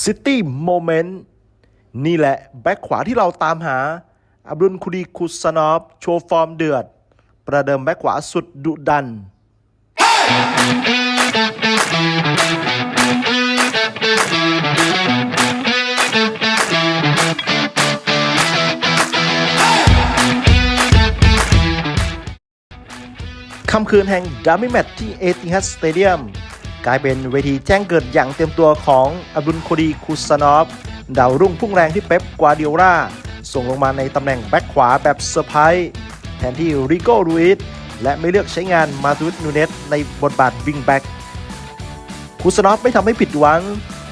City Moment นี่แหละ แบ็คขวาที่เราตามหา อับดุลคุดีคุสนอฟโชว์ฟอร์มเดือด ประเดิมแบ็คขวาสุดดุดัน ค่ำคืนแห่งดัมมี่แมตที่เอติฮัดสเตเดียม กลายเป็นเวทีแจ้งเกิดอย่างเต็มตัวของอับดุลโคดีคูซานอฟดาวรุ่งพุ่งแรงที่เป๊ปกวาเดียร่าส่งลงมาในตำแหน่งแบ็คขวาแบบเซอร์ไพรส์แทนที่ริโก้รูอิสและไม่เลือกใช้งานมาตูสนูเนสในบทบาทวิงแบ็คคูซานอฟไม่ทำให้ผิดหวัง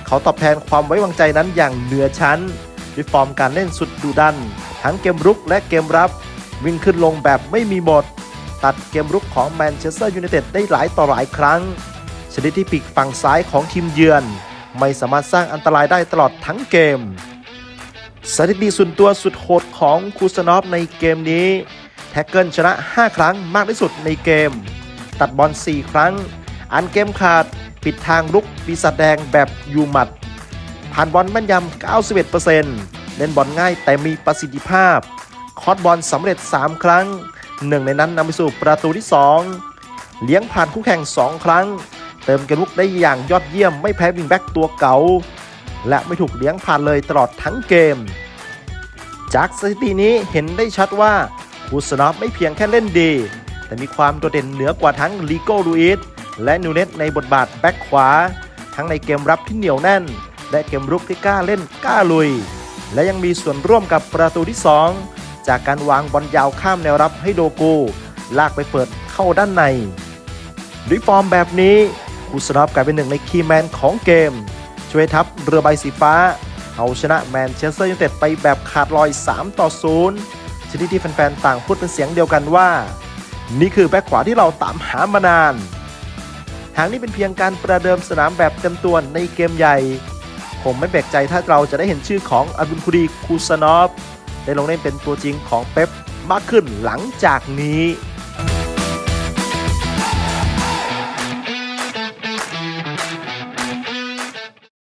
เขาตอบแทนความไว้วางใจนั้นอย่างเหนือชั้นด้วยฟอร์มการเล่นสุดดุดัน ทั้งเกมรุกและเกมรับ วิ่งขึ้นลงแบบไม่มีหมด ตัดเกมรุกของแมนเชสเตอร์ยูไนเต็ดได้หลายต่อหลายครั้ง ชนิดที่ปีกฝั่งซ้ายของทีมเยือน ไม่สามารถสร้างอันตรายได้ตลอดทั้งเกม สถิติส่วนตัวสุดโหดของคูสนอฟในเกมนี้ แท็กเกิลชนะ 5 ครั้งมากที่สุดในเกม ตัดบอล 4 ครั้ง อันเกมขาดปิดทางลุกปีศาจแดงแบบยูหมัด ผ่านบอลแม่นยำ 91%เล่นบอลง่ายแต่มีประสิทธิภาพ คอร์สบอลสำเร็จ 3 ครั้งหนึ่งในนั้นนำไปสู่ประตูที่ 2 เลี้ยงผ่านคู่แข่ง 2 ครั้ง ติมเกมลุกได้อย่างยอดเยี่ยมไม่แพ้วิงแบ็กตัวเก่า และไม่ถูกเลี้ยงผ่านเลยตลอดทั้งเกม จากสถิตินี้เห็นได้ชัดว่าคูสนอฟไม่เพียงแค่เล่นดี แต่มีความโดดเด่นเหนือกว่าทั้งลีโก้ลูอิสและนูเนสในบทบาทแบ็คขวา ทั้งในเกมรับที่เหนียวแน่น และเกมรุกที่กล้าเล่นกล้าลุย และยังมีส่วนร่วมกับประตูที่ 2 จากการวางบอลยาวข้ามแนวรับให้โดโกลากไปเปิดเข้าด้านในด้วยฟอร์มแบบนี้ คูสนอฟกลายเป็นหนึ่งในคีย์แมนของเกม ช่วยทัพเรือใบสีฟ้า เอาชนะแมนเชสเตอร์ยูไนเต็ดไปแบบขาดลอย 3 ต่อ 0 ชนิดที่แฟนๆ ต่างพูดเป็นเสียงเดียวกันว่า นี่คือแบ็คขวาที่เราตามหามานาน หากนี่เป็นเพียงการประเดิมสนามแบบเต็มตัวในเกมใหญ่ ผมไม่แปลกใจถ้าเราจะได้เห็นชื่อของอับดุลคุดีคูซานอฟได้ลงเล่นเป็นตัวจริงของเป๊ปมากขึ้นหลังจากนี้